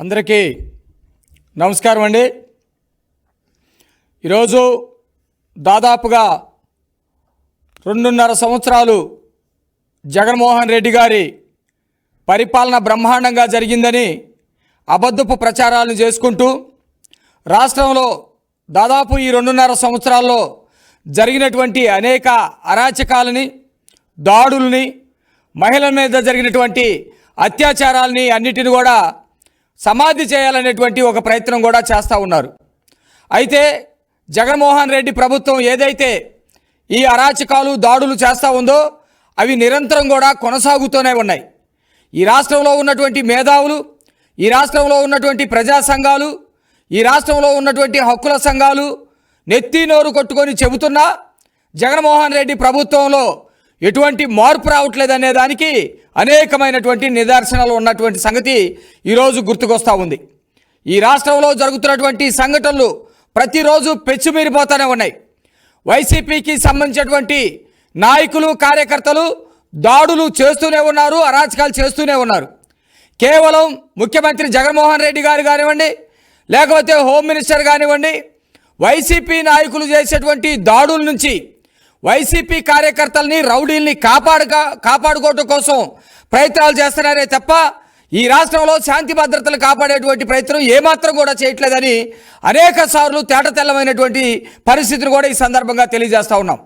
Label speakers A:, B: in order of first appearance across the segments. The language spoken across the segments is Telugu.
A: అందరికీ నమస్కారం అండి. ఈరోజు దాదాపుగా రెండున్నర సంవత్సరాలు జగన్మోహన్ రెడ్డి గారి పరిపాలన బ్రహ్మాండంగా జరిగిందని అబద్ధపు ప్రచారాలను చేసుకుంటూ రాష్ట్రంలో దాదాపు ఈ రెండున్నర సంవత్సరాల్లో జరిగినటువంటి అనేక అరాచకాలని దాడుల్ని మహిళల మీద జరిగినటువంటి అత్యాచారాలని అన్నిటిని కూడా సమాధి చేయాలనేటువంటి ఒక ప్రయత్నం కూడా చేస్తూ ఉన్నారు. అయితే జగన్మోహన్ రెడ్డి ప్రభుత్వం ఏదైతే ఈ అరాచకాలు దాడులు చేస్తూ ఉందో అవి నిరంతరం కూడా కొనసాగుతూనే ఉన్నాయి. ఈ రాష్ట్రంలో ఉన్నటువంటి మేధావులు ఈ రాష్ట్రంలో ఉన్నటువంటి ప్రజా సంఘాలు ఈ రాష్ట్రంలో ఉన్నటువంటి హక్కుల సంఘాలు నెత్తి నోరు కొట్టుకొని చెబుతున్నా జగన్మోహన్ రెడ్డి ప్రభుత్వంలో ఎటువంటి మార్పు రావట్లేదనే దానికి అనేకమైనటువంటి నిదర్శనాలు ఉన్నటువంటి సంగతి ఈరోజు గుర్తుకొస్తూ ఉంది. ఈ రాష్ట్రంలో జరుగుతున్నటువంటి సంఘటనలు ప్రతిరోజు పెచ్చుమీరిపోతూనే ఉన్నాయి. వైసీపీకి సంబంధించినటువంటి నాయకులు కార్యకర్తలు దాడులు చేస్తూనే ఉన్నారు అరాచకాలు చేస్తూనే ఉన్నారు. కేవలం ముఖ్యమంత్రి జగన్మోహన్ రెడ్డి గారు కానివ్వండి లేకపోతే హోమ్ మినిస్టర్ కానివ్వండి వైసీపీ నాయకులు చేసేటువంటి దాడుల నుంచి వైసీపీ కార్యకర్తల్ని రౌడీల్ని కాపాడుక కాపాడుకోవటం కోసం ప్రయత్నాలు చేస్తున్నారే తప్ప ఈ రాష్ట్రంలో శాంతి భద్రతలు కాపాడేటువంటి ప్రయత్నం ఏమాత్రం కూడా చేయట్లేదని అనేక సార్లు తేటతెల్లమైనటువంటి పరిస్థితిని కూడా ఈ సందర్భంగా తెలియజేస్తూ ఉన్నాం.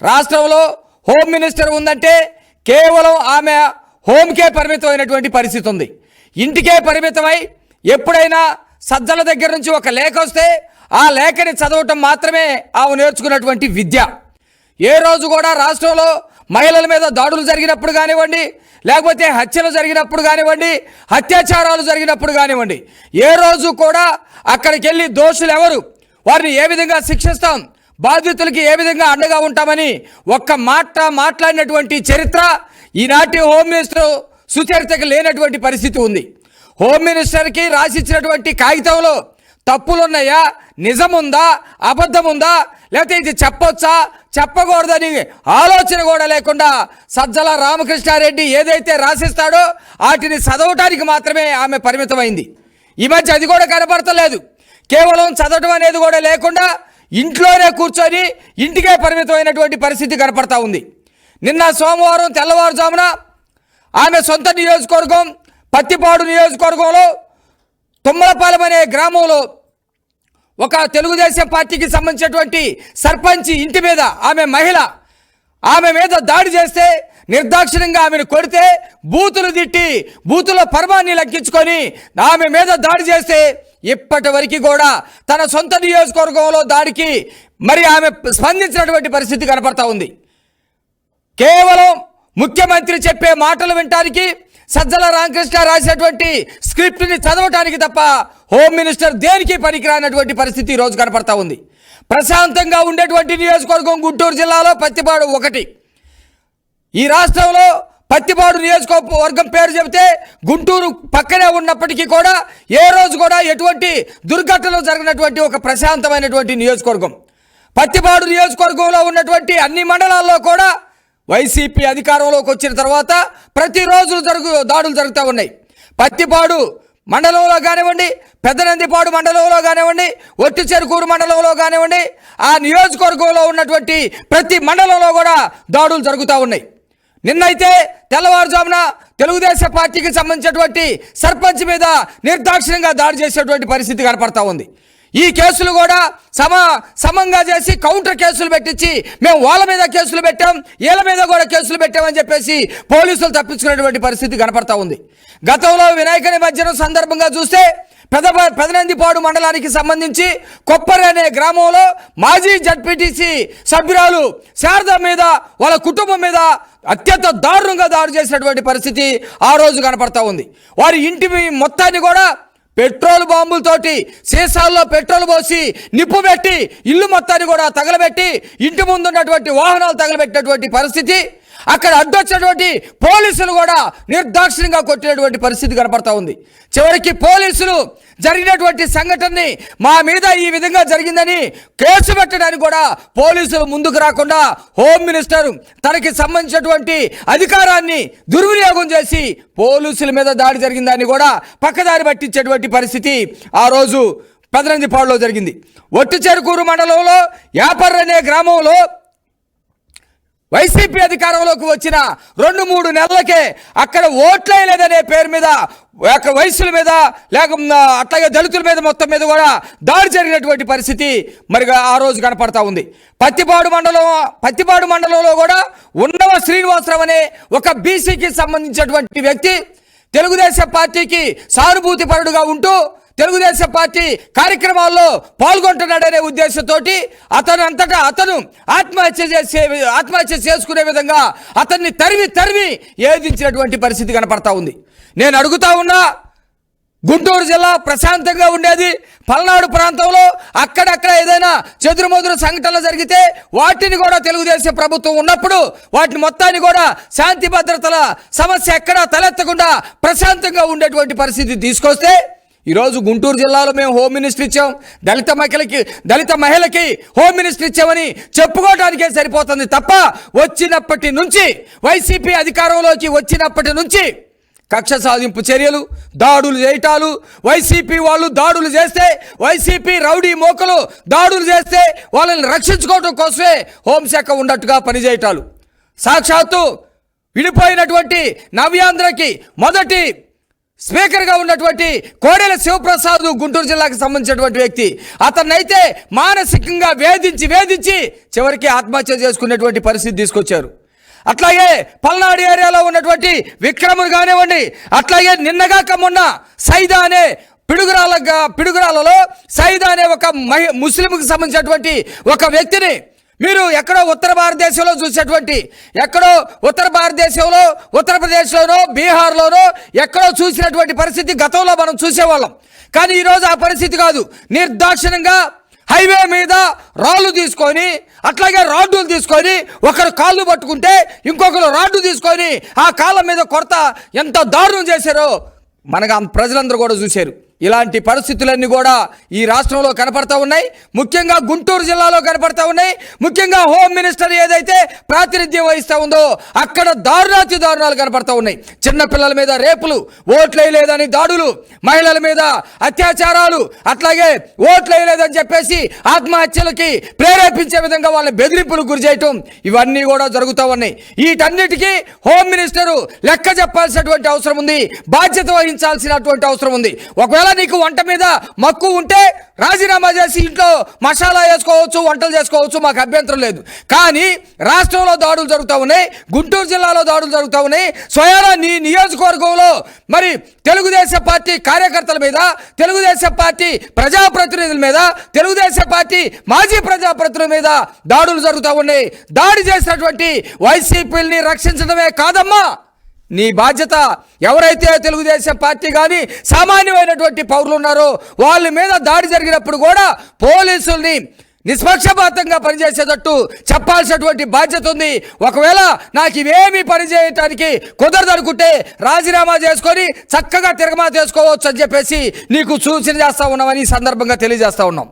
A: రాష్ట్రంలో హోమ్ మినిస్టర్ ఉందంటే కేవలం ఆమె హోమ్కే పరిమితమైనటువంటి పరిస్థితి ఉంది. ఇంటికే పరిమితమై ఎప్పుడైనా సజ్జల దగ్గర నుంచి ఒక లేఖ వస్తే ఆ లేఖని చదవటం మాత్రమే ఆమె నేర్చుకున్నటువంటి విద్య. ఏ రోజు కూడా రాష్ట్రంలో మహిళల మీద దాడులు జరిగినప్పుడు కానివ్వండి లేకపోతే హత్యలు జరిగినప్పుడు కానివ్వండి అత్యాచారాలు జరిగినప్పుడు కానివ్వండి ఏ రోజు కూడా అక్కడికి వెళ్ళి దోషులు ఎవరు? వారిని ఏ విధంగా శిక్షిస్తాం? బాధితులకి ఏ విధంగా అండగా ఉంటామని ఒక్క మాట మాట్లాడినటువంటి చరిత్ర ఈనాటి హోమ్ మినిస్టర్ సుచరితకు లేనటువంటి పరిస్థితి ఉంది. హోమ్ మినిస్టర్కి రాసిచ్చినటువంటి కాగితంలో తప్పులున్నాయా? నిజముందా? అబద్ధముందా? లేకపోతే ఇది చెప్పొచ్చా? చెప్పకూడదని ఆలోచన కూడా లేకుండా సజ్జల రామకృష్ణారెడ్డి ఏదైతే రాసిస్తాడో వాటిని చదవటానికి మాత్రమే ఆమె పరిమితమైంది. ఈ మధ్య అది కూడా కనపడతలేదు. కేవలం చదవటం అనేది కూడా లేకుండా ఇంట్లోనే కూర్చొని ఇంటికే పరిమితమైనటువంటి పరిస్థితి కనపడతా ఉంది. నిన్న సోమవారం తెల్లవారుజామున ఆమె సొంత నియోజకవర్గం పత్తిపాడు నియోజకవర్గంలో తుమ్మలపాలెం అనే గ్రామంలో ఒక తెలుగుదేశం పార్టీకి సంబంధించినటువంటి సర్పంచ్ ఇంటి మీద ఆమె మహిళ ఆమె మీద దాడి చేస్తే నిర్దాక్షిణ్యంగా ఆమెను కొడితే బూతులు తిట్టి బూతుల పర్వాన్ని లెక్కించుకొని ఆమె మీద దాడి చేస్తే ఇప్పటి వరకు కూడా తన సొంత నియోజకవర్గంలో దాడికి మరి ఆమె స్పందించినటువంటి పరిస్థితి కనపడతా ఉంది. కేవలం ముఖ్యమంత్రి చెప్పే మాటలు వినటానికి సజ్జల రామకృష్ణ రాసినటువంటి స్క్రిప్ట్ని చదవటానికి తప్ప హోమ్ మినిస్టర్ దేనికి పనికిరానటువంటి పరిస్థితి ఈరోజు కనపడతా ఉంది. ప్రశాంతంగా ఉండేటువంటి నియోజకవర్గం గుంటూరు జిల్లాలో పత్తిపాడు ఒకటి. ఈ రాష్ట్రంలో పత్తిపాడు నియోజకవర్గం పేరు చెబితే గుంటూరు పక్కనే ఉన్నప్పటికీ కూడా ఏ రోజు కూడా ఎటువంటి దుర్ఘటనలు జరిగినటువంటి ఒక ప్రశాంతమైనటువంటి నియోజకవర్గం. పత్తిపాడు నియోజకవర్గంలో ఉన్నటువంటి అన్ని మండలాల్లో కూడా వైసీపీ అధికారంలోకి వచ్చిన తర్వాత ప్రతిరోజు జరుగు దాడులు జరుగుతూ ఉన్నాయి. పత్తిపాడు మండలంలో కానివ్వండి పెద్దనందిపాడు మండలంలో కానివ్వండి ఒట్టి చెరుకూరు మండలంలో కానివ్వండి ఆ నియోజకవర్గంలో ఉన్నటువంటి ప్రతి మండలంలో కూడా దాడులు జరుగుతూ ఉన్నాయి. నిన్నైతే తెల్లవారుజామున తెలుగుదేశం పార్టీకి సంబంధించినటువంటి సర్పంచ్ మీద నిర్దాక్షిణ్యంగా దాడి చేసేటువంటి పరిస్థితి కనపడతా ఉంది. ఈ కేసులు కూడా సమ సమంగా చేసి కౌంటర్ కేసులు పెట్టించి మేము వాళ్ళ మీద కేసులు పెట్టాం వీళ్ళ మీద కూడా కేసులు పెట్టామని చెప్పేసి పోలీసులు తప్పించుకునేటువంటి పరిస్థితి కనపడతా ఉంది. గతంలో వినాయక నిమజ్జనం సందర్భంగా చూస్తే పెద పెదనందిపాడు మండలానికి సంబంధించి కొప్పరి అనే గ్రామంలో మాజీ జడ్పీటీసీ సభ్యురాలు శారద మీద వాళ్ళ కుటుంబం మీద అత్యంత దారుణంగా దాడి చేసినటువంటి పరిస్థితి ఆ రోజు కనపడతా ఉంది. వారి ఇంటి మొత్తాన్ని కూడా పెట్రోల్ బాంబులతోటి సీసాల్లో పెట్రోల్ పోసి నిప్పు పెట్టి ఇల్లు మొత్తాన్ని కూడా తగలబెట్టి ఇంటి ముందు ఉన్నటువంటి వాహనాలు తగలబెట్టినటువంటి పరిస్థితి అక్కడ అడ్డొచ్చినటువంటి పోలీసులు కూడా నిర్దాక్షిణ్యంగా కొట్టినటువంటి పరిస్థితి కనపడతా ఉంది. చివరికి పోలీసులు జరిగినటువంటి సంఘటనని మా మీద ఈ విధంగా జరిగిందని కేసు పెట్టడానికి కూడా పోలీసులు ముందుకు రాకుండా హోమ్ మినిస్టర్ తనకి సంబంధించినటువంటి అధికారాన్ని దుర్వినియోగం చేసి పోలీసుల మీద దాడి జరిగిందని కూడా పక్కదారి పట్టించేటువంటి పరిస్థితి ఆ రోజు పదనందిపాడులో జరిగింది. ఒట్టి చెరుకూరు మండలంలో యాపర్ అనే గ్రామంలో వైసీపీ అధికారంలోకి వచ్చిన రెండు మూడు నెలలకే అక్కడ ఓట్లేదనే పేరు మీద అక్కడ వయసుల మీద లేక అట్లాగే దళితుల మీద మొత్తం మీద కూడా దాడి జరిగినటువంటి పరిస్థితి మరి ఆ రోజు కనపడతా ఉంది. పత్తిపాడు మండలం పత్తిపాడు మండలంలో కూడా ఉన్నవ శ్రీనివాసరావు అనే ఒక బీసీకి సంబంధించినటువంటి వ్యక్తి తెలుగుదేశం పార్టీకి సానుభూతి పరుడుగా ఉంటూ తెలుగుదేశం పార్టీ కార్యక్రమాల్లో పాల్గొంటున్నాడనే ఉద్దేశంతో అతను అంతటా అతను ఆత్మహత్య చేసే ఆత్మహత్య చేసుకునే విధంగా అతన్ని తరిమి తరిమి ఏదించినటువంటి పరిస్థితి కనపడతా ఉంది. నేను అడుగుతా ఉన్నా గుంటూరు జిల్లా ప్రశాంతంగా ఉండేది. పల్నాడు ప్రాంతంలో అక్కడక్కడ ఏదైనా చెదురుమదురు సంఘటనలు జరిగితే వాటిని కూడా తెలుగుదేశం ప్రభుత్వం ఉన్నప్పుడు వాటిని మొత్తాన్ని కూడా శాంతి భద్రతల సమస్య ఎక్కడా తలెత్తకుండా ప్రశాంతంగా ఉండేటువంటి పరిస్థితి తీసుకొస్తే ఈరోజు గుంటూరు జిల్లాలో మేము హోమ్ మినిస్టర్ ఇచ్చాం. దళిత మహిళకి దళిత మహిళకి హోమ్ మినిస్టర్ ఇచ్చామని చెప్పుకోవడానికే సరిపోతుంది తప్ప వచ్చినప్పటి నుంచి వైసీపీ అధికారంలోకి వచ్చినప్పటి నుంచి కక్ష సాధింపు చర్యలు దాడులు చేయటాలు వైసీపీ వాళ్ళు దాడులు చేస్తే వైసీపీ రౌడీ మోకలు దాడులు చేస్తే వాళ్ళని రక్షించుకోవడం కోసమే హోంశాఖ ఉన్నట్టుగా పనిచేయటాలు. సాక్షాత్తు విడిపోయినటువంటి నవ్యాంధ్రకి మొదటి స్పీకర్గా ఉన్నటువంటి కోడెల శివప్రసాద్ గుంటూరు జిల్లాకు సంబంధించినటువంటి వ్యక్తి. అతన్నైతే మానసికంగా వేధించి వేధించి చివరికి ఆత్మహత్య చేసుకునేటువంటి పరిస్థితి తీసుకొచ్చారు. అట్లాగే పల్నాడు ఏరియాలో ఉన్నటువంటి విక్రములు కానివ్వండి అట్లాగే నిన్నగాక మొన్న సైదా అనే పిడుగురాల పిడుగురాలలో సైదా అనే ఒక మహి ముస్లింకి సంబంధించినటువంటి ఒక వ్యక్తిని మీరు ఎక్కడో ఉత్తర భారతదేశంలో చూసేటువంటి ఎక్కడో ఉత్తర భారతదేశంలో ఉత్తరప్రదేశ్లోనో బీహార్లోనో ఎక్కడో చూసినటువంటి పరిస్థితి గతంలో మనం చూసేవాళ్ళం. కానీ ఈరోజు ఆ పరిస్థితి కాదు. నిర్దాక్షిణ్యంగా హైవే మీద రాళ్ళు తీసుకొని అట్లాగే రాడ్డులు తీసుకొని ఒకరు కాళ్ళు పట్టుకుంటే ఇంకొకరు రాడ్డు తీసుకొని ఆ కాళ్ళ మీద కొరత ఎంత దారుణం చేశారో మనకు ప్రజలందరూ కూడా చూశారు. ఇలాంటి పరిస్థితులన్నీ కూడా ఈ రాష్ట్రంలో కనపడతా ఉన్నాయి. ముఖ్యంగా గుంటూరు జిల్లాలో కనపడతా ఉన్నాయి. ముఖ్యంగా హోమ్ మినిస్టర్ ఏదైతే ప్రాతినిధ్యం వహిస్తూ ఉందో అక్కడ దారుణాతి దారుణాలు కనపడతా ఉన్నాయి. చిన్న పిల్లల మీద రేపులు ఓట్లేయలేదని దాడులు మహిళల మీద అత్యాచారాలు అట్లాగే ఓట్లేయలేదని చెప్పేసి ఆత్మహత్యలకి ప్రేరేపించే విధంగా వాళ్ళ బెదిరింపులు గురి చేయటం ఇవన్నీ కూడా జరుగుతూ ఉన్నాయి. వీటన్నిటికీ హోమ్ మినిస్టరు లెక్క చెప్పాల్సినటువంటి అవసరం ఉంది. బాధ్యత వహించాల్సినటువంటి అవసరం ఉంది. ఒకవేళ నీకు వంట మీద మక్కు ఉంటే రాజీనామా చేసి ఇంట్లో మసాలా వేసుకోవచ్చు వంటలు చేసుకోవచ్చు మాకు అభ్యంతరం లేదు. కానీ రాష్ట్రంలో దాడులు జరుగుతూ ఉన్నాయి గుంటూరు జిల్లాలో దాడులు జరుగుతూ ఉన్నాయి. స్వయానా నీ నియోజకవర్గంలో మరి తెలుగుదేశం పార్టీ కార్యకర్తల మీద తెలుగుదేశం పార్టీ ప్రజాప్రతినిధుల మీద తెలుగుదేశం పార్టీ మాజీ ప్రజాప్రతినిధుల మీద దాడులు జరుగుతూ ఉన్నాయి. దాడి చేసినటువంటి వైసీపీని రక్షించడమే కాదమ్మా. నీ బాధ్యత ఎవరైతే తెలుగుదేశం పార్టీ కానీ సామాన్యమైనటువంటి పౌరులు ఉన్నారో వాళ్ళ మీద దాడి జరిగినప్పుడు కూడా పోలీసుల్ని నిష్పక్షపాతంగా పనిచేసేటట్టు చెప్పాల్సినటువంటి బాధ్యత ఉంది. ఒకవేళ నాకు ఇవేమీ పనిచేయటానికి కుదరదనుకుంటే రాజీనామా చేసుకొని చక్కగా తిరగమా చేసుకోవచ్చు అని చెప్పేసి నీకు సూచన చేస్తా ఉన్నామని ఈ సందర్భంగా తెలియజేస్తా ఉన్నాం.